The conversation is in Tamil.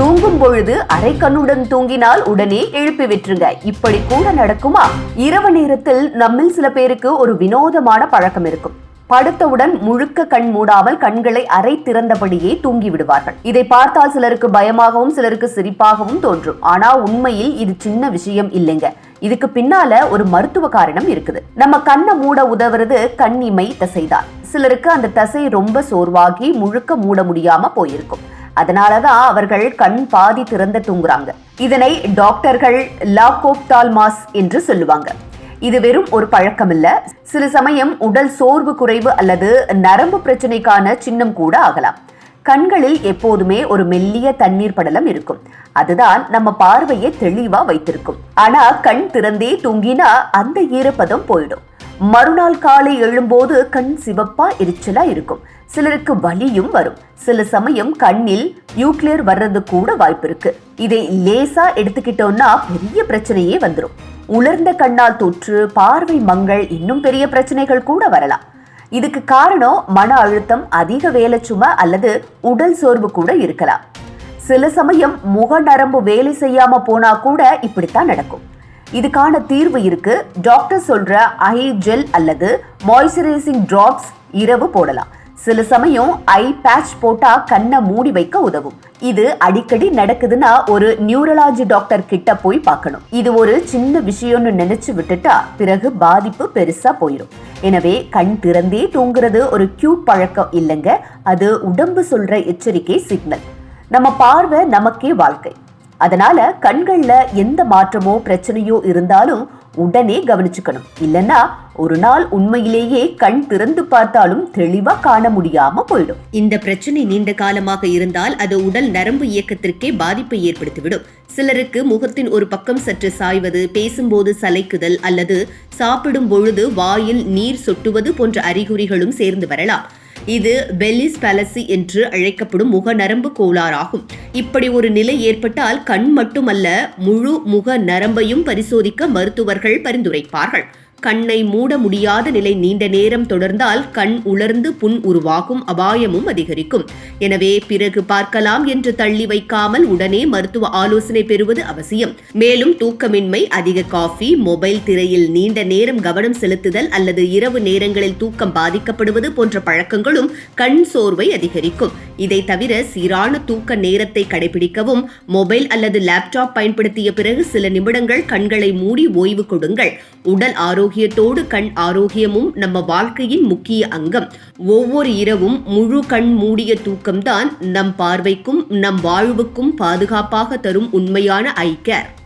தூங்கும் பொழுது அரை கண்ணுடன் தூங்கினால் உடனே எழுப்பி விட்டுருங்க. இப்படி கூட நடக்குமா? இரவு நேரத்தில் நம்மில் சில பேருக்கு ஒரு வினோதமான பழக்கம் இருக்கும். படுத்தவுடன் முழுக்க கண் மூடாமல் கண்களை அரை திறந்தபடியே தூங்கி விடுவார்கள். இதை பார்த்தால் சிலருக்கு பயமாகவும் சிலருக்கு சிரிப்பாகவும் தோன்றும். ஆனா உண்மையில் இது சின்ன விஷயம் இல்லைங்க. இதுக்கு பின்னால ஒரு மருத்துவ காரணம் இருக்குது. நம்ம கண்ணை மூட உதவுறது கண்ணிமை தசைதான். சிலருக்கு அந்த தசை ரொம்ப சோர்வாகி முழுக்க மூட முடியாம போயிருக்கும். அதனாலதான் அவர்கள் கண் பாதி திறந்த தூங்குறாங்க. இதனை டாக்டர்கள் லாகோப்டால்மாஸ் என்று சொல்லுவாங்க. இது வெறும் ஒரு பழக்கம் இல்ல சில சமயம் உடல் சோர்வு குறைவு அல்லது நரம்பு பிரச்சனைக்கான சின்னம் கூட ஆகலாம். கண்களில் எப்போதுமே ஒரு மெல்லிய தண்ணீர் படலம் இருக்கும். அதுதான் நம்ம பார்வையை தெளிவா வைத்திருக்கும். ஆனா கண் திறந்தே தூங்கினா அந்த ஈரப்பதம் போயிடும். மறுநாள் காலை எழும்போது கண் சிவப்பா எரிச்சலா இருக்கும். சிலருக்கு வலியும் வரும். சில சமயம் கண்ணில் யூக்ளியர் வர்றது கூட வாய்ப்பு இருக்கு. இதை லேசா எடுத்துக்கிட்டோம்னா பெரிய பிரச்சனையே வந்துடும் உலர்ந்த கண்ணால் தொற்று பார்வை மங்கள் இன்னும் பெரிய பிரச்சனைகள் கூட வரலாம். இதுக்கு காரணம் மன அழுத்தம் அதிக வேலை சுமை அல்லது உடல் சோர்வு கூட இருக்கலாம். சில சமயம் முக நரம்பு வேலை செய்யாம போனா கூட இப்படித்தான் நடக்கும். இதுக்கான தீர்வு இருக்கு. டாக்டர் சொல்ற ஐ ஜெல் அல்லது மாய்ஸ்சரைசிங் டிராப்ஸ் இரவு போடலாம். சில சமயம் ஐ பேட்ச் போட்டா கண்ணை மூடி வைக்க உதவும். இது அடிக்கடி நடக்குதுன்னா ஒரு நியூரலாஜி டாக்டர் கிட்ட போய் பார்க்கணும். இது ஒரு சின்ன விஷயம்னு நினைச்சு விட்டுட்டா பிறகு பாதிப்பு பெருசா போயிடும் எனவே கண் திறந்தே தூங்குறது ஒரு கியூட் பழக்கம் இல்லைங்க. அது உடம்பு சொல்ற எச்சரிக்கை சிக்னல் நம்ம பார்வை நமக்கே வாழ்க்கை. அதனால கண்கள்ல எந்த மாற்றமோ பிரச்சனையோ இருந்தாலும் உடனே கவனிச்சுக்கணும். இல்லனா ஒரு நாள் உண்மையிலேயே கண் திறந்து பார்த்தாலும் தெளிவா காண முடியாம போயிடும். இந்த பிரச்சனை நீண்ட காலமாக இருந்தால் அது உடல் நரம்பு இயக்கத்திற்கே பாதிப்பை ஏற்படுத்திவிடும். சிலருக்கு முகத்தின் ஒரு பக்கம் சற்று சாய்வது பேசும்போது சலைக்குதல் அல்லது சாப்பிடும் பொழுது வாயில் நீர் சொட்டுவது போன்ற அறிகுறிகளும் சேர்ந்து வரலாம். இது பெல்லிஸ் பேலசி என்று அழைக்கப்படும் முக நரம்பு கோளாறாகும். இப்படி ஒரு நிலை ஏற்பட்டால் கண் மட்டுமல்ல முழு முக நரம்பையும் பரிசோதிக்க மருத்துவர்கள் பரிந்துரைப்பார்கள். கண்ணை மூட முடியாத நிலை நீண்ட நேரம் தொடர்ந்தால் கண் உலர்ந்து புண் உருவாகும் அபாயமும் அதிகரிக்கும். எனவே பிறகு பார்க்கலாம் என்று தள்ளி வைக்காமல் உடனே மருத்துவ ஆலோசனை பெறுவது அவசியம். மேலும் தூக்கமின்மை அதிக காஃபி மொபைல் திரையில் நீண்ட நேரம் கவனம் செலுத்துதல் அல்லது இரவு நேரங்களில் தூக்கம் பாதிக்கப்படுவது போன்ற பழக்கங்களும் கண் சோர்வை அதிகரிக்கும். இதை தவிர சீரான தூக்க நேரத்தை கடைபிடிக்கவும் மொபைல் அல்லது லேப்டாப் பயன்படுத்திய பிறகு சில நிமிடங்கள் கண்களை மூடி ஓய்வு கொடுங்கள். உடல் ஆரோக்கியத்தோடு கண் ஆரோக்கியமும் நம்ம வாழ்க்கையின் முக்கிய அங்கம். ஒவ்வொரு இரவும் முழு கண் மூடிய தூக்கம்தான் நம் பார்வைக்கும் நம் வாழ்வுக்கும் பாதுகாப்பாக தரும் உண்மையான ஐ கேர்.